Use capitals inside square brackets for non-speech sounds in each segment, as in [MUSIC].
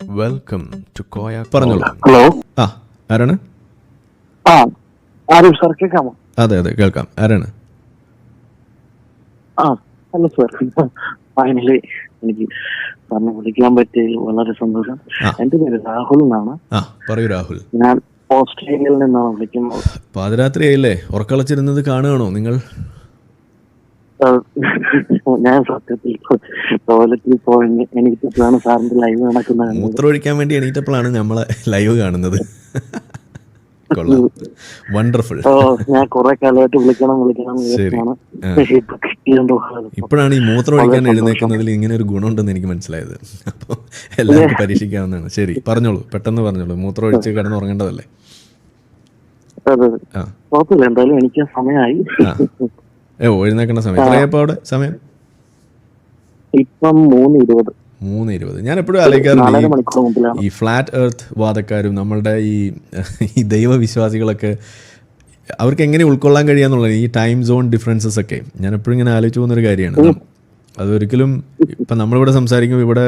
Welcome to Koya പറഞ്ഞോളൂ. Hello ആ ആരാണ്? ആ ആരും സാർ കേൾക്കാമോ? അതെ അതെ കേൾക്കാം. ആരാണ്? ആ ഹലോ സാർ ഫൈനലി എനിക്ക് സാറിനെ വിളിക്കാൻ പറ്റിയതിൽ വളരെ സന്തോഷം. എന്റെ പേര് രാഹുൽ എന്നാണ്. ആ പറയൂ രാഹുൽ. ഞാൻ ഓസ്ട്രേലിയയിൽ നിന്നാണ് വിളിക്കുന്നത്. പാതിരാത്രിയായില്ലേ ഉറക്കളച്ചിരുന്നത് കാണുകയാണോ നിങ്ങൾ? ഞാൻ സത്യത്തിൽ ടോയ്ലറ്റിൽ പോയി എനിക്കിട്ടാണ് സാറിന്റെ ലൈവ് നടക്കുന്നത്. മൂത്രമൊഴിക്കാൻ വേണ്ടി എണീറ്റപ്പോഴാണ് നമ്മളെ ലൈവ് കാണുന്നത്. വണ്ടർഫുൾ ഞാൻ കുറെ കാലമായിട്ട് വിളിക്കണം വിളിക്കണം ഇപ്പോഴാണ് ഈ മൂത്രം ഒഴിക്കാൻ എഴുന്നേക്കുന്നതിൽ ഇങ്ങനെ ഒരു ഗുണമുണ്ടെന്ന് എനിക്ക് മനസ്സിലായത്. അപ്പോൾ എല്ലാവർക്കും [LAUGHS] പരീക്ഷിക്കാവുന്നതാണ്. ശരി പറഞ്ഞോളൂ. പെട്ടെന്ന് പറഞ്ഞോളൂ. മൂത്രം ഒഴിച്ച് കിടന്നുറങ്ങേണ്ടതല്ലേ? ആ. കുഴപ്പമില്ല. എന്തായാലും എനിക്ക് സമയമായി. എഴുന്നേക്കേണ്ട സമയം. എത്രയപ്പോൾ അവിടെ സമയം? ഇപ്പം മൂന്ന് ഇരുപത് മൂന്ന് ഇരുപത് ഞാൻ എപ്പോഴും ആലോചിക്കാറുണ്ട് ഈ ഫ്ലാറ്റ് എർത്ത് വാദക്കാരും നമ്മളുടെ ഈ ഈ ദൈവവിശ്വാസികളൊക്കെ അവർക്ക് എങ്ങനെ ഉൾക്കൊള്ളാൻ കഴിയാന്നുള്ളത് ഈ ടൈം സോൺ ഡിഫറൻസസ് ഒക്കെ. ഞാൻ എപ്പോഴും ഇങ്ങനെ ആലോചിച്ചു പോകുന്ന ഒരു കാര്യമാണ് അതൊരിക്കലും ഇപ്പം നമ്മളിവിടെ സംസാരിക്കുമ്പോൾ ഇവിടെ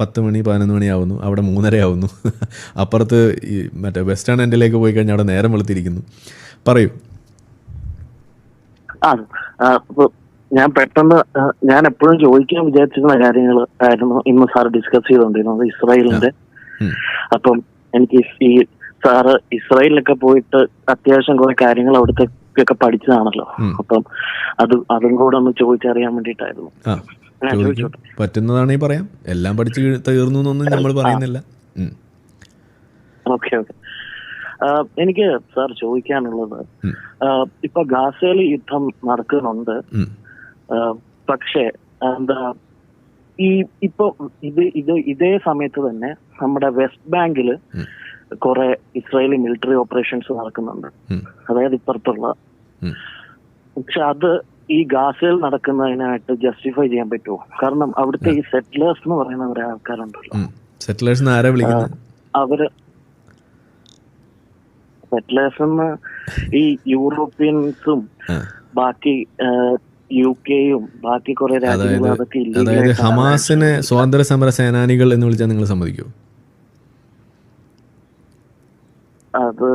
പത്ത് മണി പതിനൊന്ന് മണിയാവുന്നു അവിടെ മൂന്നര ആവുന്നു. [LAUGHS] അപ്പുറത്ത് ഈ മറ്റേ വെസ്റ്റേൺ എൻഡിലേക്ക് പോയി കഴിഞ്ഞാൽ അവിടെ നേരം വെളുത്തിരിക്കുന്നു. പറയൂ. ആ ഞാൻ പെട്ടെന്ന് ഞാൻ എപ്പോഴും ചോദിക്കാൻ വിചാരിച്ചിരുന്ന കാര്യങ്ങൾ ആയിരുന്നു ഇന്ന് സാർ ഡിസ്കസ് ചെയ്തുകൊണ്ടിരുന്നത് ഇസ്രായേലിന്റെ. അപ്പം എനിക്ക് ഈ സാറ് ഇസ്രായേലിലൊക്കെ പോയിട്ട് അത്യാവശ്യം കുറെ കാര്യങ്ങൾ അവിടുത്തെ ഒക്കെ പഠിച്ചതാണല്ലോ. അപ്പം അത് അതും കൂടെ ഒന്ന് ചോദിച്ചറിയാൻ വേണ്ടിയിട്ടായിരുന്നു. പറ്റുന്നതാണെങ്കിൽ പറയാം. എല്ലാം പഠിച്ചു തീർന്നു എന്നൊന്നും നമ്മൾ പറയുന്നില്ല. Okay okay. എനിക്ക് സാർ ചോദിക്കാനുള്ളത് ഇപ്പൊ ഗാസയിൽ യുദ്ധം നടക്കുന്നുണ്ട്. പക്ഷേ എന്താ ഈ ഇപ്പൊ ഇത് ഇത് ഇതേ സമയത്ത് തന്നെ നമ്മുടെ വെസ്റ്റ് ബാങ്കിൽ. കുറെ ഇസ്രായേലി മിലിറ്ററി ഓപ്പറേഷൻസ് നടക്കുന്നുണ്ട്. അതായത് ഇപ്പുറത്തുള്ള. പക്ഷെ അത് ഈ ഗാസയിൽ നടക്കുന്നതിനായിട്ട് ജസ്റ്റിഫൈ ചെയ്യാൻ പറ്റുമോ? കാരണം അവിടുത്തെ ഈ സെറ്റിലേഴ്സ് എന്ന് പറയുന്ന കുറെ ആൾക്കാരുണ്ടല്ലോ സെറ്റിലേഴ്സ് അവർ സെറ്റിലേഴ്സ് എന്ന് ഈ യൂറോപ്യൻസും ബാക്കി യു കെയും ബാക്കി കുറെ രാജ്യങ്ങളും അതൊക്കെ അതായത് ഹമാസിനെ സ്വാതന്ത്ര്യ സമര സേനാനികൾ എന്ന് വിളിച്ചാൽ നിങ്ങൾ സമ്മതിക്കൂ? അത്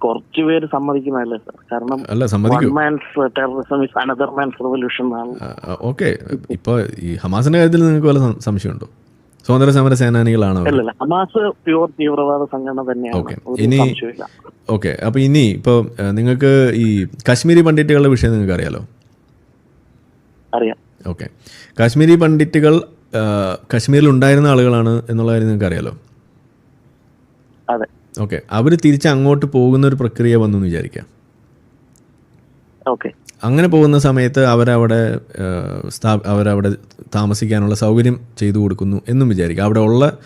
കുറച്ചുപേര് സമ്മതിക്കുന്നതല്ലേ സാർ? കാരണം ഓക്കെ. ഇപ്പൊ ഈ ഹമാസിന്റെ കാര്യത്തിൽ നിങ്ങൾക്ക് വല്ല സംശയമുണ്ടോ? സ്വാതന്ത്ര്യ സമര സേനാനികളാണ് അല്ലല്ല ഹമാസ് പ്യുവർ തീവ്രവാദ സംഘടന തന്നെയാണ്. ഇനി- ഓക്കെ അപ്പൊ ഇനി ഇപ്പൊ നിങ്ങൾക്ക് ഈ കാശ്മീരി പണ്ഡിറ്റുകളുടെ വിഷയം നിങ്ങൾക്ക് അറിയാലോ? അറിയാം. ഓക്കെ. കാശ്മീരി പണ്ഡിറ്റുകൾ കാശ്മീരിൽ ഉണ്ടായിരുന്ന ആളുകളാണ് എന്നുള്ള കാര്യം നിങ്ങൾക്ക് അറിയാലോ? അതെ. ഓക്കെ അവർ തിരിച്ച് അങ്ങോട്ട് പോകുന്ന ഒരു പ്രക്രിയ വന്നു എന്ന് വിചാരിക്കാം ഓക്കെ. അങ്ങനെ പോകുന്ന സമയത്ത് അവരവിടെ സ്ഥാ അവരവിടെ താമസിക്കാനുള്ള സൗകര്യം ചെയ്തു കൊടുക്കുന്നു എന്നും വിചാരിക്കുക അവിടെ ഉള്ള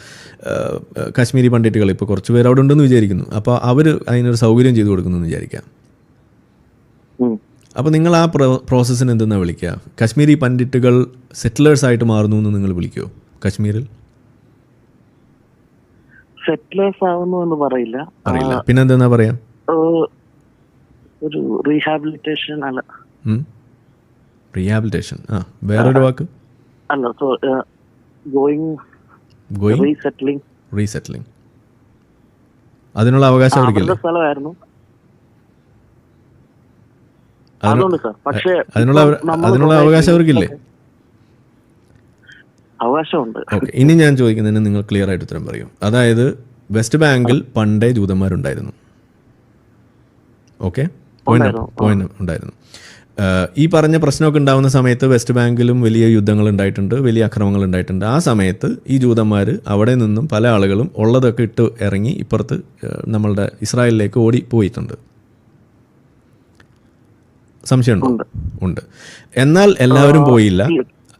കാശ്മീരി പണ്ഡിറ്റുകൾ ഇപ്പോൾ കുറച്ച് പേര് അവിടെ ഉണ്ടെന്ന് വിചാരിക്കുന്നു. അപ്പോൾ അവർ അതിനൊരു സൗകര്യം ചെയ്തു കൊടുക്കുന്നു എന്ന് വിചാരിക്കാം. അപ്പോൾ നിങ്ങൾ ആ പ്രോ പ്രോസസ്സിന് എന്തെന്നാണ് വിളിക്കുക? കാശ്മീരി പണ്ഡിറ്റുകൾ സെറ്റിലേഴ്സ് ആയിട്ട് മാറുന്നു എന്ന് നിങ്ങൾ വിളിക്കുമോ കാശ്മീരിൽ? സെറ്റിലേഴ്സ് ആവുന്നു എന്ന് പറയില്ല. പിന്നെ എന്തെന്നാ പറയാ? ഒരു റീഹാബിലിറ്റേഷൻ അല്ല. റീഹാബിലിറ്റേഷൻ ആ വേറൊരു വാക്ക്? അല്ല so going going resettling resettling അതിനുള്ള അവകാശം അവർക്കില്ല സ്ഥലമായിരുന്നു. അതിനുള്ള അവകാശം അവർക്കില്ലേ? അവകാശമുണ്ട്. ഓക്കെ ഇനി ഞാൻ ചോദിക്കുന്നതിന് നിങ്ങൾ ക്ലിയർ ആയിട്ട് ഉത്തരം പറയും. അതായത് വെസ്റ്റ് ബാങ്കിൽ പണ്ടേ ജൂതന്മാരുണ്ടായിരുന്നു. ഓക്കെ? പോയിന്റ് ഉണ്ടായിരുന്നു. ഈ പറഞ്ഞ പ്രശ്നമൊക്കെ ഉണ്ടാകുന്ന സമയത്ത് വെസ്റ്റ് ബാങ്കിലും വലിയ യുദ്ധങ്ങൾ ഉണ്ടായിട്ടുണ്ട് വലിയ അക്രമങ്ങൾ ഉണ്ടായിട്ടുണ്ട്. ആ സമയത്ത് ഈ ജൂതന്മാർ അവിടെ നിന്നും പല ആളുകളും ഉള്ളതൊക്കെ ഇട്ട് ഇറങ്ങി ഇപ്പുറത്ത് നമ്മളുടെ ഇസ്രായേലിലേക്ക് ഓടി പോയിട്ടുണ്ട്. സംശയം ഉണ്ട്. ഉണ്ട്. എന്നാൽ എല്ലാവരും പോയില്ല.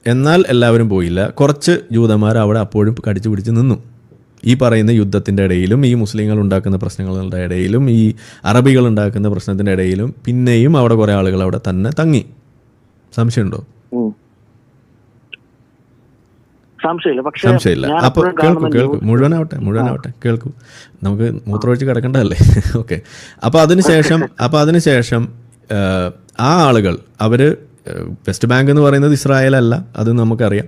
എന്നാൽ എല്ലാവരും പോയില്ല. കുറച്ച് ജൂതന്മാർ അവിടെ അപ്പോഴും കടിച്ചു പിടിച്ച് നിന്നു. ഈ പറയുന്ന യുദ്ധത്തിന്റെ ഇടയിലും ഈ മുസ്ലിങ്ങൾ ഉണ്ടാക്കുന്ന പ്രശ്നങ്ങളുടെ ഇടയിലും ഈ അറബികൾ ഉണ്ടാക്കുന്ന പ്രശ്നത്തിന്റെ ഇടയിലും പിന്നെയും അവിടെ കുറേ ആളുകൾ അവിടെ തന്നെ തങ്ങി. സംശയമുണ്ടോ. സംശയമില്ല. അപ്പോൾ കേൾക്കൂ കേൾക്കൂ. മുഴുവനാവട്ടെ മുഴുവനാവട്ടെ കേൾക്കൂ. നമുക്ക് മൂത്രമൊഴിച്ച് കിടക്കണ്ടതല്ലേ? [LAUGHS] ഓക്കെ അപ്പോൾ അതിനുശേഷം അപ്പോൾ അതിനുശേഷം ആ, ആളുകൾ അവർ ഏഹ്, വെസ്റ്റ് ബാങ്ക് എന്ന് പറയുന്നത് ഇസ്രായേൽ അല്ല അത് നമുക്കറിയാം.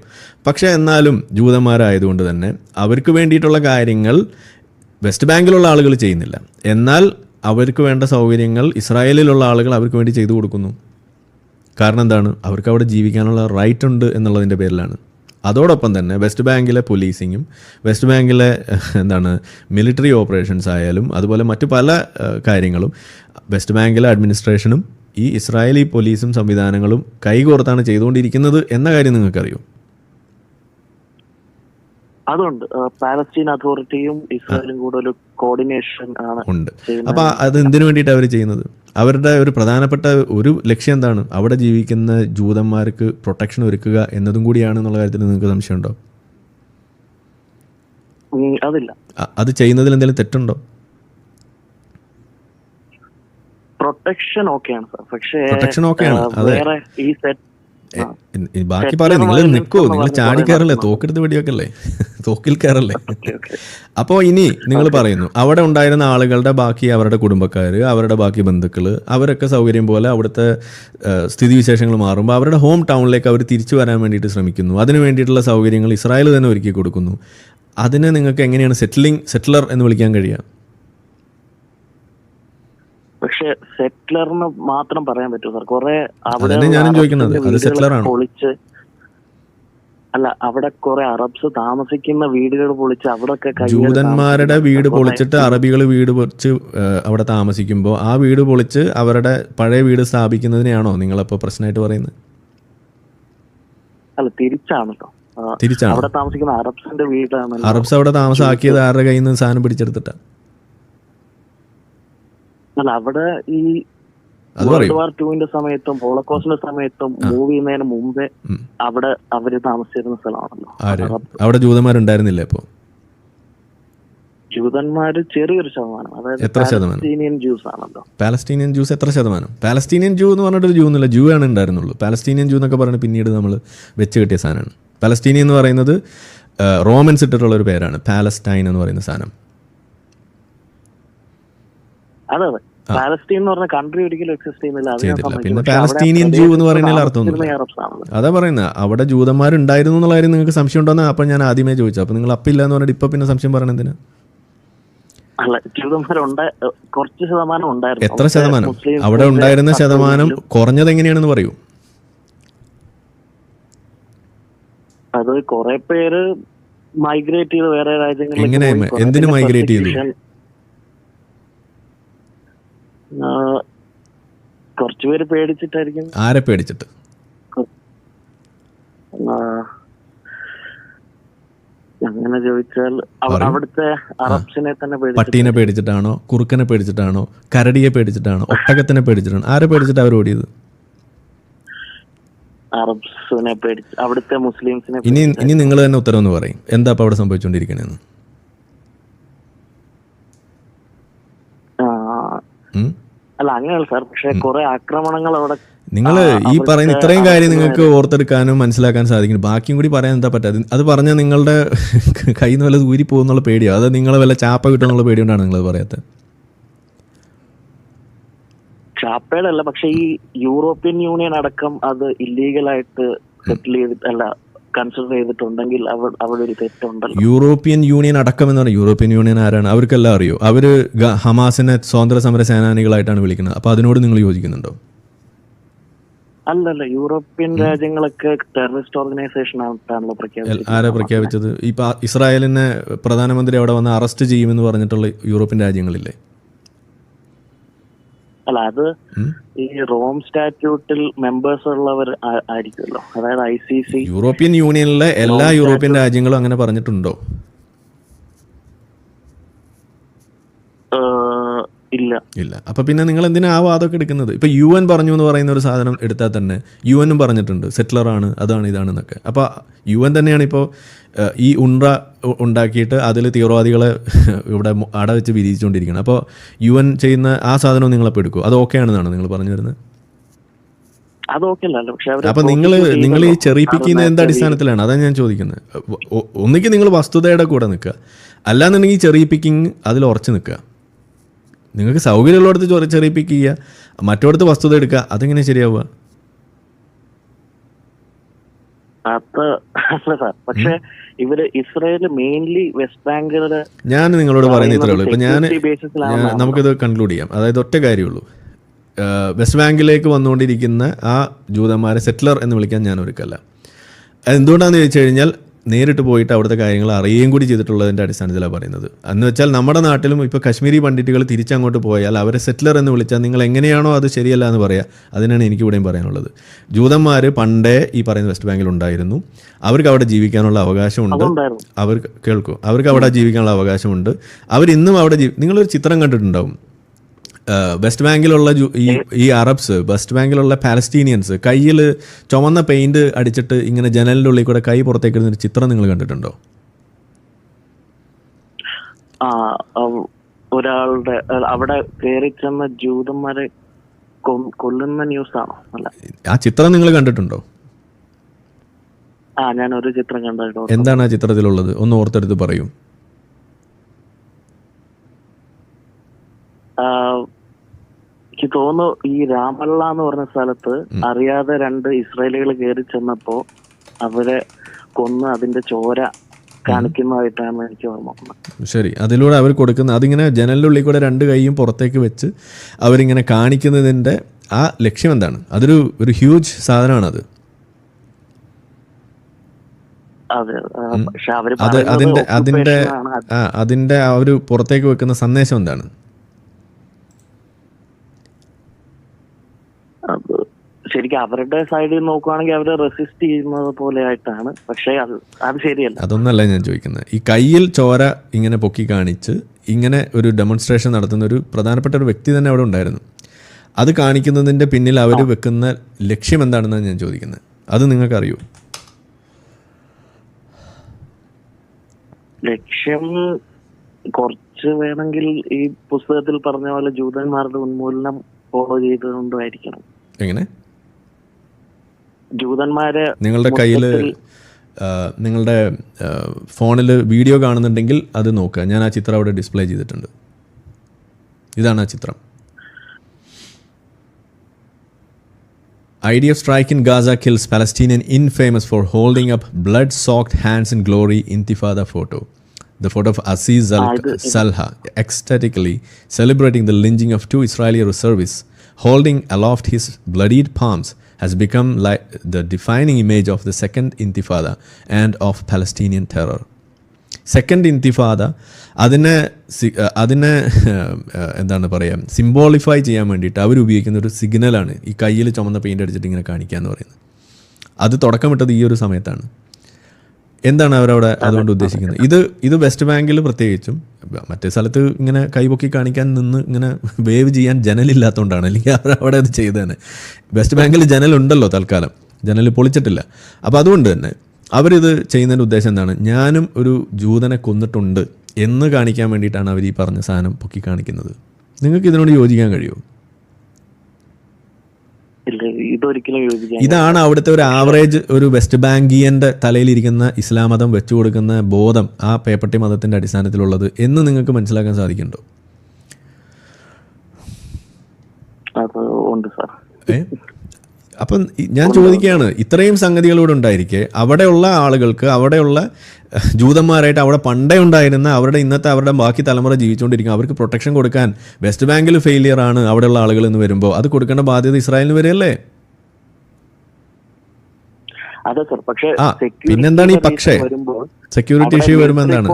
പക്ഷേ എന്നാലും ജൂതന്മാരായതുകൊണ്ട് തന്നെ അവർക്ക് വേണ്ടിയിട്ടുള്ള കാര്യങ്ങൾ വെസ്റ്റ് ബാങ്കിലുള്ള ആളുകൾ ചെയ്യുന്നില്ല. എന്നാൽ അവർക്ക് വേണ്ട സൗകര്യങ്ങൾ ഇസ്രായേലിലുള്ള ആളുകൾ അവർക്ക് വേണ്ടി ചെയ്തു കൊടുക്കുന്നു. കാരണം എന്താണ്? അവർക്ക് അവിടെ ജീവിക്കാനുള്ള റൈറ്റ് ഉണ്ട് എന്നുള്ളതിന്റെ പേരിലാണ്. അതോടൊപ്പം തന്നെ വെസ്റ്റ് ബാങ്കിലെ പോലീസിങ്ങും വെസ്റ്റ് ബാങ്കിലെ എന്താണ് മിലിറ്ററി ഓപ്പറേഷൻസ് ആയാലും അതുപോലെ മറ്റു പല കാര്യങ്ങളും വെസ്റ്റ് ബാങ്കിലെ അഡ്മിനിസ്ട്രേഷനും ഈ ഇസ്രായേലി പോലീസും സംവിധാനങ്ങളും കൈകോർത്താണ് ചെയ്തുകൊണ്ടിരിക്കുന്നത് എന്ന കാര്യം നിങ്ങൾക്കറിയോ? അതുണ്ട്. പാലസ്തീൻ അതോറിറ്റിയും ഇസ്രായേലും കൂടെ ഒരു കോർഡിനേഷൻ ആണ് ഉണ്ട്. അപ്പൊ അത് എന്തിനു വേണ്ടിയിട്ട് അവർ ചെയ്യുന്നത്? അവരുടെ ഒരു പ്രധാനപ്പെട്ട ഒരു ലക്ഷ്യം എന്താണ്? അവിടെ ജീവിക്കുന്ന ജൂതന്മാർക്ക് പ്രൊട്ടക്ഷൻ ഒരുക്കുക എന്നതും കൂടിയാണ് എന്നുള്ള കാര്യത്തിൽ നിങ്ങൾക്ക് സംശയമുണ്ടോ? അതില്ല. അത് ചെയ്യുന്നതിൽ എന്തെങ്കിലും തെറ്റുണ്ടോ? പ്രൊട്ടക്ഷൻ ഓക്കെയാണ് സാർ. പക്ഷേ പ്രൊട്ടക്ഷൻ ഓക്കെയാണ്. വേറെ ഈ സെറ്റ് ബാക്കി പറയാം നിങ്ങൾ നിൽക്കോ നിങ്ങൾ ചാടി കയറല്ലേ. തോക്കെടുത്ത് വെടിവെക്കല്ലേ? [LAUGHS] തോക്കിൽ കയറല്ലേ [LAUGHS] അപ്പോൾ ഇനി നിങ്ങൾ പറയുന്നു അവിടെ ഉണ്ടായിരുന്ന ആളുകളുടെ ബാക്കി അവരുടെ കുടുംബക്കാർ അവരുടെ ബാക്കി ബന്ധുക്കൾ അവരൊക്കെ സൗകര്യം പോലെ അവിടുത്തെ സ്ഥിതിവിശേഷങ്ങൾ മാറുമ്പോൾ അവരുടെ ഹോം ടൗണിലേക്ക് അവർ തിരിച്ചു വരാൻ വേണ്ടിയിട്ട് ശ്രമിക്കുന്നു. അതിന് വേണ്ടിയിട്ടുള്ള സൗകര്യങ്ങൾ ഇസ്രായേൽ തന്നെ ഒരുക്കി കൊടുക്കുന്നു. അതിനെ നിങ്ങൾക്ക് എങ്ങനെയാണ് സെറ്റിലിംഗ് സെറ്റിലർ എന്ന് വിളിക്കാൻ കഴിയുക? പക്ഷെ സെറ്റിലറിന് മാത്രം പറയാൻ പറ്റൂ സാർ. കുറെ അവിടെ പൊളിച്ച് അല്ല അവിടെ കുറെ അറബ്സ് താമസിക്കുന്ന വീടുകൾ പൊളിച്ച് കയ്യേറി ജൂതന്മാരുടെ വീട് പൊളിച്ചിട്ട് അറബികൾ വീട് പൊളിച്ച് അവിടെ താമസിക്കുമ്പോൾ ആ വീട് പൊളിച്ച് അവരുടെ പഴയ വീട് സ്ഥാപിക്കുന്നതിനെയാണോ നിങ്ങളപ്പോൾ പ്രശ്നമായിട്ട് പറയുന്നത്? അല്ല തിരിച്ചാണ് തിരിച്ചാണ്. അവിടെ താമസിക്കുന്ന അറബ്സിന്റെ വീടാണ്. അറബ്സ് അവിടെ താമസമാക്കിയത് ആരുടെ കയ്യിൽ നിന്ന് സാധനം പിടിച്ചെടുത്തിട്ടാ? അല്ല അവിടെ ഈ വേൾഡ് വാർ ടുവിന്റെ സമയത്തും ഹോളോകോസ്റ്റിന്റെ സമയത്തും മൂവ് ചെയ്യുന്നതിന് മുമ്പേ അവിടെ അവർ താമസിച്ചിരുന്ന സ്ഥലമാണല്ലോ. അവിടെ ജൂതന്മാരുണ്ടായിരുന്നില്ലേ അപ്പോൾ ജൂതന്മാര് ചെറിയൊരു ശതമാനം. അതായത് എത്ര ശതമാനം? ജ്യൂസ് ആണല്ലോ. പാലസ്തീനിയൻ ജ്യൂസ് എത്ര ശതമാനം? പാലസ്തീനിയൻ ജൂ എന്ന് പറഞ്ഞിട്ട് ജൂ ഒന്നുമില്ല. ജൂ ആണ് ഉണ്ടായിരുന്നുള്ളൂ. പാലസ്തീനിയൻ ജൂ എന്നൊക്കെ പറഞ്ഞ് പിന്നീട് നമ്മൾ വെച്ച് കിട്ടിയ സാധനമാണ്. പാലസ്തീനിയൻ എന്ന് പറയുന്നത് റോമൻസ് ഇട്ടിട്ടുള്ള ഒരു പേരാണ്. പാലസ്റ്റൈൻ എന്ന് പറയുന്ന സാധനം. അതെ അതെ. പാലസ്തീൻ എന്ന് പറഞ്ഞ കൺട്രി ഒരിക്കലും എക്സിസ്റ്റ് ചെയ്യുന്നില്ല. ചെയ്തില്ല. പിന്നെ പാലസ്തീനിയൻ ജൂ എന്ന് പറയുന്നതിൽ അറബ്സ് ആണല്ലോ. അതാ പറയുന്നത് അവിടെ ജൂതന്മാരുണ്ടായിരുന്നു എന്നുള്ള കാര്യം നിങ്ങൾക്ക് സംശയം ഉണ്ടോ അപ്പൊ ഞാൻ ആദ്യമേ ചോദിച്ചു. അപ്പൊ നിങ്ങൾ അപ്പില്ല എന്ന് പറഞ്ഞിട്ട് ഇപ്പൊ പിന്നെ സംശയം പറയണത് എന്തിനാ? അല്ല ജൂതന്മാരുണ്ട് കുറച്ച് ശതമാനം ഉണ്ടായിരുന്നു. എത്ര ശതമാനം? അവിടെ ഉണ്ടായിരുന്ന ശതമാനം കുറഞ്ഞത് എങ്ങനെയാണെന്ന് പറയൂ. അത് കുറെ പേര് മൈഗ്രേറ്റ് ചെയ്ത് വേറെ രാജ്യങ്ങളിൽ എങ്ങനെ എന്തിനു മൈഗ്രേറ്റ് ചെയ്തു? കുറച്ചുപേര് പേടിച്ചിട്ടായിരിക്കും. ആരെ പേടിച്ചിട്ട്? അങ്ങനെ ചോദിച്ചാൽ അവിടുത്തെ അറബ്സിനെ തന്നെ പട്ടീനെ പേടിച്ചിട്ടാണോ? കുറുക്കനെ പേടിച്ചിട്ടാണോ? കരടിയെ പേടിച്ചിട്ടാണോ? ഒട്ടകത്തിനെ പേടിച്ചിട്ടാണോ? ആരെ പേടിച്ചിട്ട് അവർ ഓടിയത് അറബ്സിനെ പേടിച്ച് അവിടുത്തെ മുസ്ലിംസിനെ ഇനി ഇനി നിങ്ങൾ തന്നെ ഉത്തരവെന്ന് പറയും. എന്താ അപ്പോൾ അവിടെ സംഭവിച്ചുകൊണ്ടിരിക്കണേന്ന് ആ, ഉം? അല്ല അങ്ങനെയല്ല സാർ. പക്ഷെ കുറെ ആക്രമണങ്ങൾ അവിടെ നിങ്ങൾ ഈ പറയുന്ന ഇത്രയും കാര്യം നിങ്ങൾക്ക് ഓർത്തെടുക്കാനും മനസ്സിലാക്കാൻ സാധിക്കും ബാക്കിയും കൂടി പറയാൻ എന്താ പറ്റാതെ അത് പറഞ്ഞാൽ നിങ്ങളുടെ [LAUGHS] കയ്യിൽ നിന്ന് വല്ല ഊരി പോകുന്നുള്ള പേടിയോ? അത് നിങ്ങൾ വല്ല ചാപ്പ കിട്ടുന്നുള്ള പേടി കൊണ്ടാണ് നിങ്ങൾ പറയാത്തത് ചാപ്പയുടെ അല്ല പക്ഷെ ഈ യൂറോപ്യൻ യൂണിയൻ അടക്കം അത് ഇല്ലീഗലായിട്ട് സെറ്റിൽ ചെയ്തിട്ട് അല്ല കൺസിഡർ ചെയ്തിട്ടുണ്ടെങ്കിൽ അവിടെ ഒരു തെറ്റുണ്ടല്ലോ. യൂറോപ്യൻ യൂണിയൻ അടക്കം എന്ന് പറഞ്ഞാൽ യൂറോപ്യൻ യൂണിയൻ ആരാണ്? അവർക്കെല്ലാം അറിയോ? അവർ ഹമാസിനെ സ്വാതന്ത്ര്യ സമര സേനാനികളായിട്ടാണ് വിളിക്കുന്നത്. അപ്പൊ അതിനോട് നിങ്ങൾ യോജിക്കുന്നുണ്ടോ? അല്ലല്ല യൂറോപ്യൻ രാജ്യങ്ങളൊക്കെ ടെററിസ്റ്റ് ഓർഗനൈസേഷൻ ആയിട്ടാണല്ലോ എൽ- പ്രഖ്യാപിച്ചത് ആരാ പ്രഖ്യാപിച്ചത്? ഇപ്പൊ ഇസ്രായേലിനെ പ്രധാനമന്ത്രി അവിടെ വന്ന് അറസ്റ്റ് ചെയ്യുമെന്ന് പറഞ്ഞിട്ടുള്ള യൂറോപ്യൻ രാജ്യങ്ങളില്ലേ? അല്ല അത് ഈ റോം സ്റ്റാറ്റ്യൂട്ടിൽ മെമ്പേഴ്സ് ഉള്ളവർ ആയിരിക്കുമല്ലോ. അതായത് ഐ സി സി യൂറോപ്യൻ യൂണിയനിലെ എല്ലാ യൂറോപ്യൻ രാജ്യങ്ങളും അങ്ങനെ പറഞ്ഞിട്ടുണ്ടോ? ഇല്ല. ഇല്ല. അപ്പൊ പിന്നെ നിങ്ങൾ എന്തിനാ ആ വാദമൊക്കെ എടുക്കുന്നത്? ഇപ്പൊ യു എൻ പറഞ്ഞു എന്ന് പറയുന്ന ഒരു സാധനം എടുത്താൽ തന്നെ യു എനും പറഞ്ഞിട്ടുണ്ട് സെറ്റിലർ ആണ് അതാണ് ഇതാണെന്നൊക്കെ അപ്പൊ യു എൻ തന്നെയാണ് ഇപ്പോൾ ഈ ഉണ്ട്ര ഉണ്ടാക്കിയിട്ട് അതിൽ തീവ്രവാദികളെ [LAUGHS] ഇവിടെ അട വെച്ച് വിരിയിച്ചുകൊണ്ടിരിക്കുന്നത് അപ്പോൾ യു എൻ ചെയ്യുന്ന ആ സാധനം നിങ്ങളപ്പോൾ എടുക്കും അത് ഓക്കെ ആണെന്നാണ് നിങ്ങൾ പറഞ്ഞു വരുന്നത്? അപ്പൊ നിങ്ങൾ നിങ്ങൾ ഈ ചെറിയ ചെറിയിപ്പിക്കുന്ന എന്ത് അടിസ്ഥാനത്തിലാണ്? അതാണ് ഞാൻ ചോദിക്കുന്നത്. ഒന്നിക്കി ഒന്നുകിൽ നിങ്ങൾ വസ്തുതയുടെ കൂടെ നിൽക്കുക. അല്ലാന്നുണ്ടെങ്കിൽ ചെറിയിപ്പിക്കിങ് അതിൽ ഉറച്ചു നിൽക്കുക. നിങ്ങൾക്ക് സൗകര്യമുള്ളടത്ത് ചൊറി- ചെറിയിപ്പിക്കുക മറ്റോടത്ത് വസ്തുത എടുക്കുക അതെങ്ങനെ ശരിയാവുക? അത് സാർ. പക്ഷെ ഇവർ ഇസ്രായേൽ മെയിൻലി വെസ്റ്റ് ബാങ്കിൽ ഞാൻ നിങ്ങളോട് പറയുന്ന ഇത്രേ ഉള്ളൂ. ഇപ്പൊ ഞാൻ നമുക്കിത് കൺക്ലൂഡ് ചെയ്യാം. അതായത് ഒറ്റ കാര്യമുള്ളൂ. വെസ്റ്റ് ബാങ്കിലേക്ക് വന്നുകൊണ്ടിരിക്കുന്ന ആ ജൂതന്മാരെ സെറ്റിലർ എന്ന് വിളിക്കാൻ ഞാൻ ഒരുക്കല്ല. എന്തുകൊണ്ടാണെന്ന് ചോദിച്ചു കഴിഞ്ഞാൽ നേരിട്ട് പോയിട്ട് അവിടുത്തെ കാര്യങ്ങൾ അറിയുകയും കൂടി ചെയ്തിട്ടുള്ളതിന്റെ അടിസ്ഥാനത്തിലാണ് പറയുന്നത്. എന്ന് വെച്ചാൽ നമ്മുടെ നാട്ടിലും ഇപ്പോൾ കശ്മീരി പണ്ഡിറ്റുകൾ തിരിച്ചങ്ങോട്ട് പോയാൽ അവരെ സെറ്റിലർ എന്ന് വിളിച്ചാൽ നിങ്ങൾ എങ്ങനെയാണോ അത് ശരിയല്ല എന്ന് പറയുക അതിനാണ് എനിക്ക് ഇവിടെയും പറയാനുള്ളത്. ജൂതന്മാർ പണ്ടേ ഈ പറയുന്ന വെസ്റ്റ് ബാങ്കിൽ ഉണ്ടായിരുന്നു. അവർക്ക് അവിടെ ജീവിക്കാനുള്ള അവകാശമുണ്ട്. അവർ കേൾക്കൂ. അവർക്ക് അവിടെ ജീവിക്കാനുള്ള അവകാശമുണ്ട്. അവരിന്നും അവിടെ ജീവി നിങ്ങളൊരു ചിത്രം കണ്ടിട്ടുണ്ടാവും. വെസ്റ്റ് ബാങ്കിലുള്ള ഈ ഈ അറബ്സ് വെസ്റ്റ് ബാങ്കിലുള്ള പാലസ്റ്റീനിയൻസ് കയ്യിൽ ചുമന്ന പെയിന്റ് അടിച്ചിട്ട് ഇങ്ങനെ ജനലിന്റെ ഉള്ളിൽ കൂടെ കൈ പുറത്തേക്ക് ഒരു ചിത്രം നിങ്ങൾ കണ്ടിട്ടുണ്ടോ? ആ ഒരാളുടെ അവിടെ കയറി ചെന്ന ജൂതന്മാരെ കൊല്ലുന്ന ന്യൂസ് ആണോ അല്ല. ആ ചിത്രം നിങ്ങൾ കണ്ടിട്ടുണ്ടോ? ആ ഞാൻ ഒരു ചിത്രം കണ്ടിട്ടുണ്ട് എന്താണ് ആ ചിത്രത്തിലുള്ളത്? ഒന്ന് ഓർത്തെടുത്ത് പറയൂ. എനിക്ക് തോന്നുന്നു ഈ രാമള്ള എന്ന് പറഞ്ഞ സ്ഥലത്ത് അറിയാതെ രണ്ട് ഇസ്രായേലികൾ കയറി ചെന്നപ്പോ അവരെ കൊന്ന് അതിന്റെ ചോര കാണിക്കുന്നതായിട്ടാണ് എനിക്ക് ഓർമ്മ ശരി അതിലൂടെ അവർ കൊടുക്കുന്ന അതിങ്ങനെ ജനലിനുള്ളിൽ കൂടെ രണ്ട് കൈയും പുറത്തേക്ക് വെച്ച് അവരിങ്ങനെ കാണിക്കുന്നതിന്റെ ആ ലക്ഷ്യം എന്താണ്? അതൊരു ഒരു ഹ്യൂജ് സാധനമാണത്. അതിന്റെ അതിന്റെ ആ അതിന്റെ ആ ഒരു പുറത്തേക്ക് വെക്കുന്ന സന്ദേശം എന്താണ് അത് ശരിക്കും അവരുടെ സൈഡിൽ നോക്കുവാണെങ്കിൽ അവർ റെസിസ്റ്റ് ചെയ്യുന്നത് പോലെ ആയിട്ടാണ് പക്ഷേ അത് അത് ശരിയല്ല. അതൊന്നല്ല ഞാൻ ചോദിക്കുന്നത് ഈ കയ്യിൽ ചോര ഇങ്ങനെ പൊക്കി കാണിച്ച് ഇങ്ങനെ ഒരു ഡെമോൺസ്ട്രേഷൻ നടത്തുന്ന ഒരു പ്രധാനപ്പെട്ട ഒരു വ്യക്തി തന്നെ അവിടെ ഉണ്ടായിരുന്നു. അത് കാണിക്കുന്നതിന്റെ പിന്നിൽ അവർ വെക്കുന്ന ലക്ഷ്യം എന്താണെന്നാണ് ഞാൻ ചോദിക്കുന്നത് അത് നിങ്ങൾക്ക് അറിയൂ ലക്ഷ്യം കുറച്ച് വേണമെങ്കിൽ ഈ പുസ്തകത്തിൽ പറഞ്ഞ പോലെ ജൂതന്മാരുടെ ഉന്മൂലനം ഫോളോ ചെയ്തുകൊണ്ടായിരിക്കണം എങ്ങനെ? ജൂതന്മാരെ നിങ്ങളുടെ കയ്യിൽ നിങ്ങളുടെ ഫോണിൽ വീഡിയോ കാണുന്നുണ്ടെങ്കിൽ അത് നോക്കുക. ഞാൻ ആ ചിത്രം അവിടെ ഡിസ്പ്ലേ ചെയ്തിട്ടുണ്ട്. ഇതാണ് ആ ചിത്രം. I D F strike in Gaza kills Palestinian infamous for holding up blood soaked hands in glory intifada photo. The photo of Aziz Salha ecstatically celebrating the lynching of two Israeli reservists holding aloft his bloodied palms has become like the defining image of the second Intifada and of Palestinian terror. Second intifada അതിനെ അതിനെ എന്താണ് പറയുക സിംബോളിഫൈ ചെയ്യാൻ വേണ്ടിയിട്ട് അവരുപയോഗിക്കുന്ന ഒരു സിഗ്നലാണ് ഈ കയ്യിൽ ചുമന്ന പെയിന്റ് അടിച്ചിട്ട് ഇങ്ങനെ കാണിക്കുക എന്ന് പറയുന്നത് അത് തുടക്കമിട്ടത് ഈ ഒരു സമയത്താണ് എന്താണ് അവരവിടെ അതുകൊണ്ട് ഉദ്ദേശിക്കുന്നത്? ഇത് ഇത് വെസ്റ്റ് ബാങ്കിൽ പ്രത്യേകിച്ചും മറ്റേ സ്ഥലത്ത് ഇങ്ങനെ കൈപൊക്കി കാണിക്കാൻ നിന്ന് ഇങ്ങനെ വേവ് ചെയ്യാൻ ജനലില്ലാത്തതുകൊണ്ടാണ് അല്ലെങ്കിൽ അവരവിടെ അത് ചെയ്തതന്നെ വെസ്റ്റ് ബാങ്കിൽ ജനലുണ്ടല്ലോ തൽക്കാലം. ജനൽ പൊളിച്ചിട്ടില്ല. അപ്പോൾ അതുകൊണ്ട് തന്നെ അവരിത് ചെയ്യുന്നതിന്റെ ഉദ്ദേശം എന്താണ്? ഞാനും ഒരു ജൂതനെ കൊന്നിട്ടുണ്ട് എന്ന് കാണിക്കാൻ വേണ്ടിയിട്ടാണ് അവർ ഈ പറഞ്ഞ സാധനം പൊക്കി കാണിക്കുന്നത്. നിങ്ങൾക്ക് ഇതിനോട് യോജിക്കാൻ കഴിയുമോ? ഇതൊരിക്കലും യോജിക്കാൻ ഇതാണ് അവിടുത്തെ ഒരു ആവറേജ് ഒരു വെസ്റ്റ് ബാങ്കിയന്റെ തലയിലിരിക്കുന്ന ഇസ്ലാം മതം വെച്ചു കൊടുക്കുന്ന ബോധം ആ പേപ്പട്ടി മതത്തിന്റെ അടിസ്ഥാനത്തിലുള്ളത് എന്ന് നിങ്ങൾക്ക് മനസ്സിലാക്കാൻ സാധിക്കുന്നുണ്ടോ? അത് ഉണ്ട് സാർ. ഏ? അപ്പം ഞാൻ ചോദിക്കുകയാണ് ഇത്രയും സംഗതികളൂടെ ഉണ്ടായിരിക്കെ അവിടെയുള്ള ആളുകൾക്ക് അവിടെയുള്ള ജൂതന്മാരായിട്ട് അവിടെ പണ്ടേ ഉണ്ടായിരുന്ന അവരുടെ ഇന്നത്തെ അവരുടെ ബാക്കി തലമുറ ജീവിച്ചുകൊണ്ടിരിക്കും അവർക്ക് പ്രൊട്ടക്ഷൻ കൊടുക്കാൻ വെസ്റ്റ് ബാങ്കിൽ ഫെയിലിയർ ആണ് അവിടെയുള്ള ആളുകൾ എന്ന് വരുമ്പോൾ അത് കൊടുക്കേണ്ട ബാധ്യത ഇസ്രായേലിന് വരെയല്ലേ? അതെ സർ പക്ഷെ പിന്നെന്താണ് ഈ പക്ഷേ? സെക്യൂരിറ്റി ഇഷ്യൂ വരുമ്പോൾ എന്താണ്?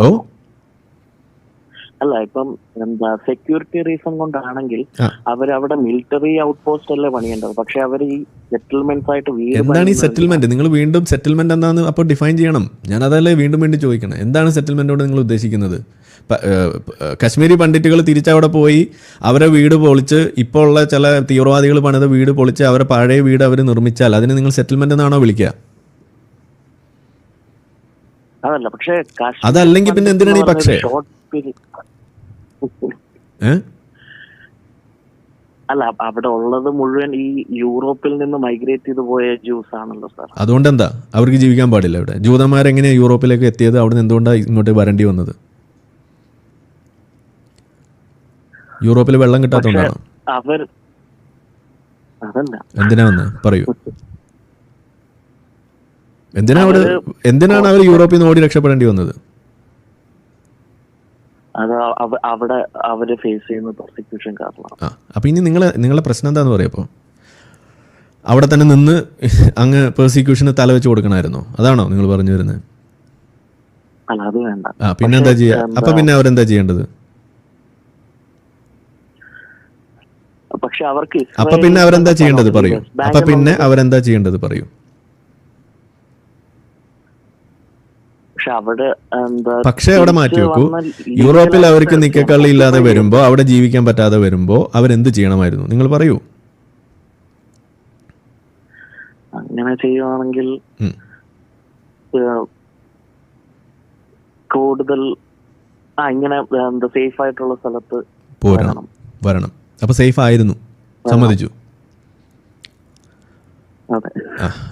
ഓ അല്ല ഇപ്പം എന്താ സെക്യൂരിറ്റി റീസൺ കൊണ്ടാണെങ്കിൽ. അവരവിടെ മിലിറ്ററി ഔട്ട് പോസ്റ്റ് അല്ലേ പണിയേണ്ടത്? പക്ഷെ അവർ ഈ സെറ്റിൽമെന്റ്സ് ആയിട്ട് എന്താണ് ഈ സെറ്റിൽമെന്റ് നിങ്ങൾ വീണ്ടും സെറ്റിൽമെന്റ് എന്താണെന്ന് അപ്പോൾ ഡിഫൈൻ ചെയ്യണം. ഞാൻ അതല്ലേ വീണ്ടും വീണ്ടും ചോദിക്കണം? എന്താണ് സെറ്റിൽമെന്റോട് നിങ്ങൾ ഉദ്ദേശിക്കുന്നത്? കശ്മീരി പണ്ഡിറ്റുകൾ തിരിച്ചവിടെ പോയി അവരെ വീട് പൊളിച്ച് ഇപ്പോൾ ഉള്ള ചില തീവ്രവാദികൾ പണിത വീട് പൊളിച്ച് അവരെ പഴയ വീട് അവർ നിർമ്മിച്ചാൽ അതിന് നിങ്ങൾ സെറ്റിൽമെന്റ് എന്നാണോ വിളിക്കുക? അതല്ല പക്ഷെ അതല്ലെങ്കിൽ പിന്നെ എന്തിനാണ് ഈ പക്ഷേ? അല്ല അവിടെ ഉള്ളത് മുഴുവൻ ഈ യൂറോപ്പിൽ നിന്ന് മൈഗ്രേറ്റ് ചെയ്തു പോയ ജ്യൂസ് ആണല്ലോ സാർ അതുകൊണ്ട് എന്താ അവർക്ക് ജീവിക്കാൻ പാടില്ല അവിടെ ജൂതന്മാരെങ്ങനെയാണ് യൂറോപ്പിലേക്ക് എത്തിയത്? അവിടെ നിന്ന് എന്തുകൊണ്ടാണ് ഇങ്ങോട്ട് വരേണ്ടി വന്നത്? യൂറോപ്പിൽ വെള്ളം കിട്ടാത്തതുകൊണ്ടാണോ? അവർ എന്തിനാ വന്ന്? പറയൂ. എന്തിനാ അവിടെ എന്തിനാണ് അവർ യൂറോപ്പിൽ നിന്ന് ഓടി രക്ഷപ്പെടേണ്ടി വന്നത്? അത് അവ- അവിടെ അവർ ഫേസ് ചെയ്യുന്ന പ്രോസിക്യൂഷൻ കാരണം ആ അപ്പോൾ ഇനി നിങ്ങൾ നിങ്ങളെ പ്രശ്നം എന്താന്ന് പറയപ്പോ അവിടെ തന്നെ നിന്ന് അങ്ങ് പ്രോസിക്യൂഷന് തല വെച്ച് കൊടുക്കണമായിരുന്നോ. അതാണോ നിങ്ങൾ പറഞ്ഞു വരുന്നത്? അല്ല അത് വേണ്ട. പിന്നെന്താ ചെയ്യുക അപ്പം പിന്നെ അവരെന്താ ചെയ്യേണ്ടത്? പക്ഷെ അവർക്ക് അപ്പൊ പിന്നെ അവരെന്താ ചെയ്യേണ്ടത് പറയൂ. അപ്പൊ പിന്നെ അവരെന്താ ചെയ്യേണ്ടത് പറയൂ. പക്ഷെ അവിടെ എന്താ പക്ഷെ അവിടെ മാറ്റി വെക്കൂ. യൂറോപ്പിൽ അവർക്ക് നിക്കക്കള്ളി ഇല്ലാതെ വരുമ്പോ അവിടെ ജീവിക്കാൻ പറ്റാതെ വരുമ്പോ അവരെന്ത് ചെയ്യണമായിരുന്നു? നിങ്ങൾ പറയൂ. അങ്ങനെ ചെയ്യുവാണെങ്കിൽ കൂടുതൽ ഇങ്ങനെ എന്താ സേഫ് ആയിട്ടുള്ള സ്ഥലത്ത് പോരണം. വരണം. അപ്പൊ സേഫ് ആയിരുന്നു സമ്മതിച്ചു.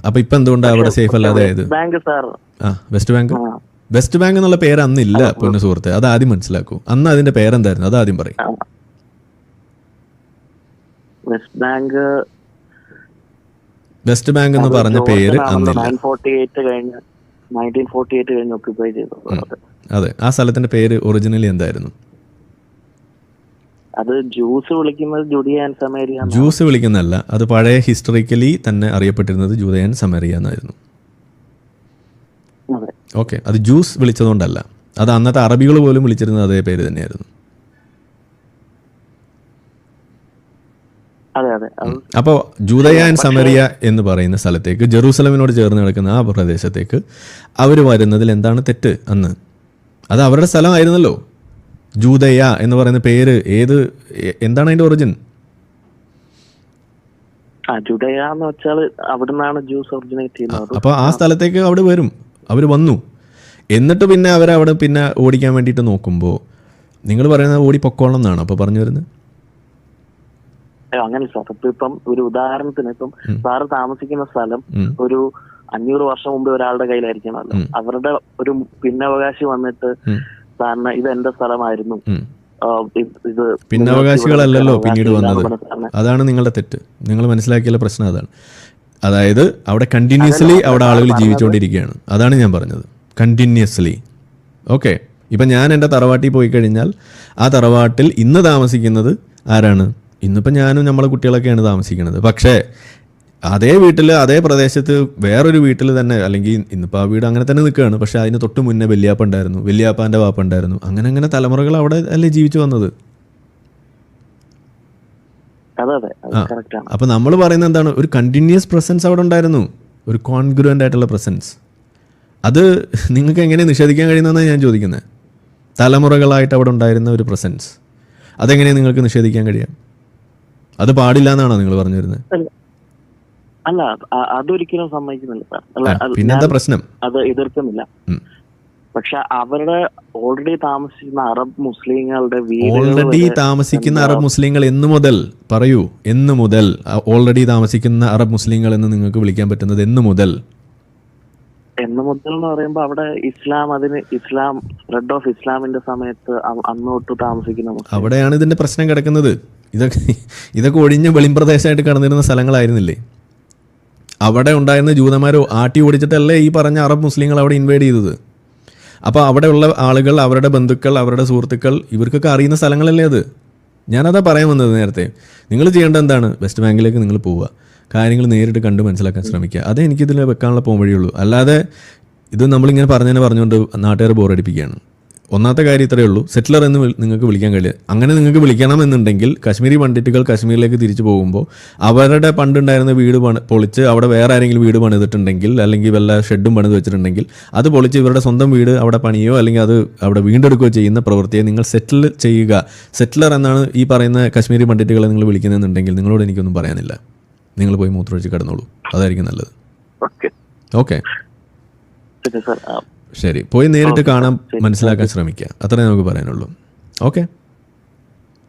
അപ്പൊ ഇപ്പൊ എന്തുകൊണ്ടാണ് അവിടെ സേഫ് അല്ലാതെ ബാങ്ക് സാർ. ആ വെസ്റ്റ് ബാങ്ക്? വെസ്റ്റ് ബാങ്ക് എന്നുള്ള പേര് അന്നില്ല പൊന്നു സുഹൃത്തെ. അത് ആദ്യം മനസ്സിലാക്കൂ. അന്ന് അതിന്റെ പേരെന്തായിരുന്നു? അത് ആദ്യം പറയും. വെസ്റ്റ് ബാങ്ക് വെസ്റ്റ് ബാങ്ക് എന്ന് പറഞ്ഞ പേര് അന്നില്ല. അത്. ആ സ്ഥലത്തിന്റെ പേര് ഒറിജിനലി എന്തായിരുന്നു? അത് ജ്യൂസ് വിളിക്കുന്നത് ജുഡിയ ആൻഡ് സമേരിയ. ജ്യൂസ് വിളിക്കുന്നല്ല അത് പഴയ ഹിസ്റ്ററിക്കലി തന്നെ അറിയപ്പെട്ടിരുന്നത് ജൂതയൻ സമേരിയ എന്നായിരുന്നു. ഓക്കെ. അത് ജ്യൂസ് വിളിച്ചതുകൊണ്ടല്ല. അത് അന്നത്തെ അറബികൾ പോലും വിളിച്ചിരുന്നത് അതേ പേര് തന്നെയായിരുന്നു. സമരിയ അപ്പോൾ ജൂതയ ആൻഡ് സമറിയ എന്ന് പറയുന്ന സ്ഥലത്തേക്ക് ജെറൂസലമിനോട് ചേർന്ന് കിടക്കുന്ന ആ പ്രദേശത്തേക്ക് അവർ വരുന്നതിൽ എന്താണ് തെറ്റ് അന്ന്? അത് അവരുടെ സ്ഥലമായിരുന്നല്ലോ. ജൂതയ എന്ന് പറയുന്ന പേര് ഏത് എന്താണ് അതിന്റെ ഒറിജിൻ അപ്പൊ ആ സ്ഥലത്തേക്ക് അവിടെ വരും. അവർ വന്നു. എന്നിട്ട് പിന്നെ അവരവിടെ പിന്നെ ഓടിക്കാൻ വേണ്ടിയിട്ട് നോക്കുമ്പോൾ നിങ്ങൾ പറയുന്നത് ഓടി പൊക്കോളണം എന്നാണ് അപ്പോൾ പറഞ്ഞു വരുന്നത്? അങ്ങനെ സാർ. ഇപ്പൊ ഇപ്പം ഒരു ഉദാഹരണത്തിന് ഇപ്പം സാറ് താമസിക്കുന്ന സ്ഥലം ഒരു അഞ്ഞൂറ് വർഷം മുമ്പ് ഒരാളുടെ കയ്യിലായിരിക്കണമല്ലോ. അവരുടെ ഒരു പിന്നവകാശി വന്നിട്ട് സാറിന് ഇത് എന്റെ സ്ഥലമായിരുന്നു. ഇത് പിന്നവകാശികളല്ലോ പിന്നവകാശികളല്ലല്ലോ പിന്നീട് വന്നത്. അതാണ് നിങ്ങളുടെ തെറ്റ്. നിങ്ങൾ മനസ്സിലാക്കിയുള്ള പ്രശ്നം അതാണ്. അതായത് അവിടെ കണ്ടിന്യൂസ്ലി അവിടെ ആളുകൾ ജീവിച്ചുകൊണ്ടിരിക്കുകയാണ്. അതാണ് ഞാൻ പറഞ്ഞത്. കണ്ടിന്യൂസ്ലി ഓക്കെ ഇപ്പം ഞാൻ എന്റെ തറവാട്ടിൽ പോയി കഴിഞ്ഞാൽ ആ തറവാട്ടിൽ ഇന്ന് താമസിക്കുന്നത് ആരാണ്? ഇന്നിപ്പോൾ ഞാനും നമ്മളെ കുട്ടികളൊക്കെയാണ് താമസിക്കുന്നത്. പക്ഷേ അതേ വീട്ടിൽ അതേ പ്രദേശത്ത് വേറൊരു വീട്ടിൽ തന്നെ അല്ലെങ്കിൽ ഇന്നിപ്പോൾ ആ വീട് അങ്ങനെ തന്നെ നിൽക്കുകയാണ്. പക്ഷേ അതിന് തൊട്ട് മുന്നേ വലിയപ്പ ഉണ്ടായിരുന്നു. വലിയപ്പാന്റെ വാപ്പ ഉണ്ടായിരുന്നു. അങ്ങനെ അങ്ങനെ തലമുറകൾ അവിടെ അല്ലേ ജീവിച്ചു വന്നത്? അതെ അതെ. അപ്പോൾ നമ്മൾ പറയുന്നത് എന്താണ്? ഒരു കണ്ടിന്യൂസ് പ്രസൻസ് അവിടെ ഉണ്ടായിരുന്നു. ഒരു കോൺഗ്രുവന്റ് ആയിട്ടുള്ള പ്രസൻസ് അത് നിങ്ങൾക്ക് എങ്ങനെ നിഷേധിക്കാൻ കഴിയുന്നതെന്നാണ് ഞാൻ ചോദിക്കുന്നത് തലമുറകളായിട്ട് അവിടെ ഉണ്ടായിരുന്ന ഒരു പ്രസൻസ് അതെങ്ങനെ നിങ്ങൾക്ക് നിഷേധിക്കാൻ കഴിയാം അത് പാടില്ല എന്നാണോ നിങ്ങൾ പറഞ്ഞു വരുന്നത് അല്ല- അതൊരിക്കലും സമ്മതിക്കുന്നില്ല സാർ. പിന്നെന്താ പ്രശ്നം? അത് എതിർക്കുന്നില്ല. പക്ഷെ അവരുടെ ഓൾറെഡി താമസിക്കുന്ന അറബ് മുസ്ലിങ്ങളുടെ ഓൾറെഡി താമസിക്കുന്ന അറബ് മുസ്ലിങ്ങൾ എന്ന് മുതൽ പറയൂ എന്ന് മുതൽ ഓൾറെഡി താമസിക്കുന്ന അറബ് മുസ്ലിങ്ങൾ എന്ന് നിങ്ങൾക്ക് വിളിക്കാൻ പറ്റുന്നത് എന്ന് മുതൽ. എന്ന് മുതൽ എന്ന് പറയുമ്പോൾ അവിടെ ഇസ്ലാം അതിന് ഇസ്ലാം സ്പ്രെഡ് ഓഫ് ഇസ്ലാമിന്റെ സമയത്ത് അന്നോട്ട് താമസിക്കുന്ന അവിടെയാണ് ഇതിന്റെ പ്രശ്നം കിടക്കുന്നത്. ഇതൊക്കെ ഇതൊക്കെ ഒഴിഞ്ഞ് വെളിമ്പ്രദേശമായിട്ട് കടന്നിരുന്ന സ്ഥലങ്ങളായിരുന്നില്ലേ? അവിടെ ഉണ്ടായിരുന്ന ജൂതന്മാരോ ആട്ടി ഓടിച്ചിട്ടല്ലേ ഈ പറഞ്ഞ അറബ് മുസ്ലിങ്ങൾ അവിടെ ഇൻവൈഡ് ചെയ്തത്? അപ്പോൾ അവിടെയുള്ള ആളുകൾ അവരുടെ ബന്ധുക്കൾ അവരുടെ സുഹൃത്തുക്കൾ ഇവർക്കൊക്കെ അറിയുന്ന സ്ഥലങ്ങളല്ലേ അത്? ഞാനതാ പറയാൻ വന്നത് നേരത്തെ. നിങ്ങൾ ചെയ്യേണ്ടത് എന്താണ്? വെസ്റ്റ് ബാങ്കിലേക്ക് നിങ്ങൾ പോവുക. കാര്യങ്ങൾ നേരിട്ട് കണ്ട് മനസ്സിലാക്കാൻ ശ്രമിക്കുക. അതേ എനിക്കിതിൽ വെക്കാനുള്ള പോകാൻ വഴിയുള്ളൂ അല്ലാതെ ഇത് നമ്മളിങ്ങനെ പറഞ്ഞതിനെ പറഞ്ഞുകൊണ്ട് നാട്ടുകാർ ബോറടിപ്പിക്കുകയാണ് ഒന്നാമത്തെ കാര്യം ഇത്രയേ ഉള്ളൂ. സെറ്റിലർ എന്ന് നിങ്ങൾക്ക് വിളിക്കാൻ കഴിയില്ല. അങ്ങനെ നിങ്ങൾക്ക് വിളിക്കണമെന്നുണ്ടെങ്കിൽ കശ്മീരി പണ്ഡിറ്റുകൾ കാശ്മീരിലേക്ക് തിരിച്ചു പോകുമ്പോൾ അവരുടെ പണ്ടുണ്ടായിരുന്ന വീട് പണി പൊളിച്ച് അവിടെ വേറെ ആരെങ്കിലും വീട് പണിതിട്ടുണ്ടെങ്കിൽ അല്ലെങ്കിൽ വല്ല ഷെഡും പണിത് വെച്ചിട്ടുണ്ടെങ്കിൽ അത് പൊളിച്ച് ഇവരുടെ സ്വന്തം വീട് അവിടെ പണിയോ അല്ലെങ്കിൽ അത് അവിടെ വീണ്ടെടുക്കുകയോ ചെയ്യുന്ന പ്രവൃത്തിയെ നിങ്ങൾ സെറ്റിൽ ചെയ്യുക. സെറ്റിലർ എന്നാണ് ഈ പറയുന്ന കശ്മീരി പണ്ഡിറ്റുകളെ നിങ്ങൾ വിളിക്കുന്നതെന്നുണ്ടെങ്കിൽ നിങ്ങളോട് എനിക്കൊന്നും പറയാനില്ല. നിങ്ങൾ പോയി മൂത്രമൊഴിച്ച് കിടന്നോളൂ. അതായിരിക്കും നല്ലത്. ഓക്കെ ഓക്കെ പിന്നെ സാർ ആ, ശരി. പോയി നേരിട്ട് കാണാൻ മനസ്സിലാക്കാൻ ശ്രമിക്കുക അത്രേ നമുക്ക് പറയാനുള്ളൂ. ഓക്കെ.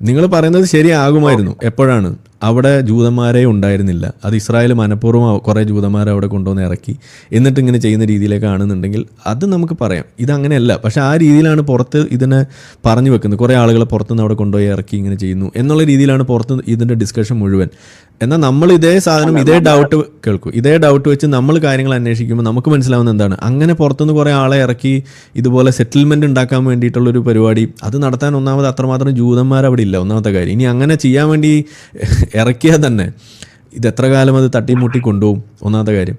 നിങ്ങൾ പറയുന്നത് ശരിയാകുമായിരുന്നു. എപ്പോഴാണ്? അവിടെ ജൂതന്മാരെ ഉണ്ടായിരുന്നില്ല. അത് ഇസ്രായേൽ മനഃപൂർവം കുറേ ജൂതന്മാരെ അവിടെ കൊണ്ടുവന്ന് ഇറക്കി. എന്നിട്ട് ഇങ്ങനെ ചെയ്യുന്ന രീതിയിലേക്ക് കാണുന്നുണ്ടെങ്കിൽ അത് നമുക്ക് പറയാം. ഇതങ്ങനെയല്ല പക്ഷേ ആ രീതിയിലാണ് പുറത്ത് ഇതിനെ പറഞ്ഞു വെക്കുന്നത്. കുറേ ആളുകളെ പുറത്തുനിന്ന് അവിടെ കൊണ്ടുപോയി ഇറക്കി ഇങ്ങനെ ചെയ്യുന്നു എന്നുള്ള രീതിയിലാണ് പുറത്ത് ഇതിന്റെ ഡിസ്കഷൻ മുഴുവൻ. എന്നാൽ നമ്മൾ ഇതേ സാധനം ഇതേ ഡൗട്ട് കേൾക്കും. ഇതേ ഡൗട്ട് വെച്ച് നമ്മൾ കാര്യങ്ങൾ അന്വേഷിക്കുമ്പോൾ നമുക്ക് മനസ്സിലാവുന്ന എന്താണ്? അങ്ങനെ പുറത്തുനിന്ന് കുറേ ആളെ ഇറക്കി ഇതുപോലെ സെറ്റിൽമെന്റ് ഉണ്ടാക്കാൻ വേണ്ടിയിട്ടുള്ളൊരു പരിപാടി. അത് നടത്താൻ ഒന്നാമത് അത്രമാത്രം ജൂതന്മാർ അവിടെ ഇല്ല. ഒന്നാമത്തെ കാര്യം. ഇനി അങ്ങനെ ചെയ്യാൻ വേണ്ടി ഇറക്കിയാൽ തന്നെ ഇത് എത്ര കാലം അത് തട്ടിമുട്ടി കൊണ്ടുപോകും? ഒന്നാമത്തെ കാര്യം.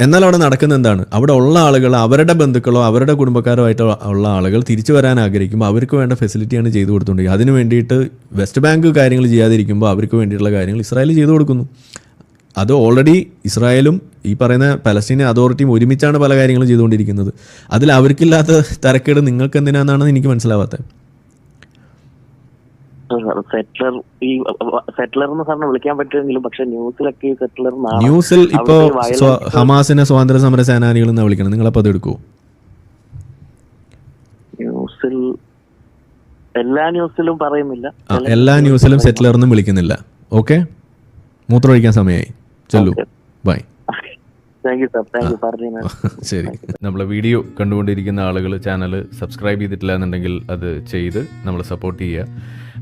എന്നാൽ അവിടെ നടക്കുന്ന എന്താണ്? അവിടെ ഉള്ള ആളുകൾ അവരുടെ ബന്ധുക്കളോ അവരുടെ കുടുംബക്കാരോ ആയിട്ട് ഉള്ള ആളുകൾ തിരിച്ചു വരാൻ ആഗ്രഹിക്കുമ്പോൾ അവർക്ക് വേണ്ട ഫെസിലിറ്റിയാണ് ചെയ്തു കൊടുത്തുകൊണ്ടിരിക്കുക അതിന് വേണ്ടിയിട്ട് വെസ്റ്റ് ബാങ്ക് കാര്യങ്ങൾ ചെയ്യാതിരിക്കുമ്പോൾ അവർക്ക് വേണ്ടിയിട്ടുള്ള കാര്യങ്ങൾ ഇസ്രായേൽ ചെയ്തു കൊടുക്കുന്നു. അത് ഓൾറെഡി ഇസ്രായേലും ഈ പറയുന്ന പലസ്തീൻ അതോറിറ്റിയും ഒരുമിച്ചാണ് പല കാര്യങ്ങളും ചെയ്തുകൊണ്ടിരിക്കുന്നത്. അതിൽ അവർക്കില്ലാത്ത തരക്കേട് നിങ്ങൾക്ക് എന്തിനാണെന്നാണ് എനിക്ക് മനസ്സിലാവാത്തത്. സെറ്റിലർ ഈ സെറ്റിലർ എന്ന് പറഞ്ഞ് വിളിക്കാൻ പറ്റുമെങ്കിലും പക്ഷെ ന്യൂസിലൊക്കെ സെറ്റിലർ ന്യൂസിൽ ഇപ്പോ ഹമാസിനെ സ്വാതന്ത്ര്യ സമര സേനാനികൾ എന്നാ വിളിക്കണം? നിങ്ങൾ അത് എടുക്കൂ. ന്യൂസിൽ എല്ലാ ന്യൂസിലും പറയുന്നില്ല. എല്ലാ ന്യൂസിലും സെറ്റിലർന്നും വിളിക്കുന്നില്ല. ഓക്കെ? മൂത്രമൊഴിക്കാൻ സമയമായി ചെല്ലു. ബൈ. [LAUGHS] ശരി. നമ്മളെ വീഡിയോ കണ്ടുകൊണ്ടിരിക്കുന്ന ആളുകൾ ചാനൽ സബ്സ്ക്രൈബ് ചെയ്തിട്ടില്ല എന്നുണ്ടെങ്കിൽ അത് ചെയ്ത് നമ്മളെ സപ്പോർട്ട് ചെയ്യുക.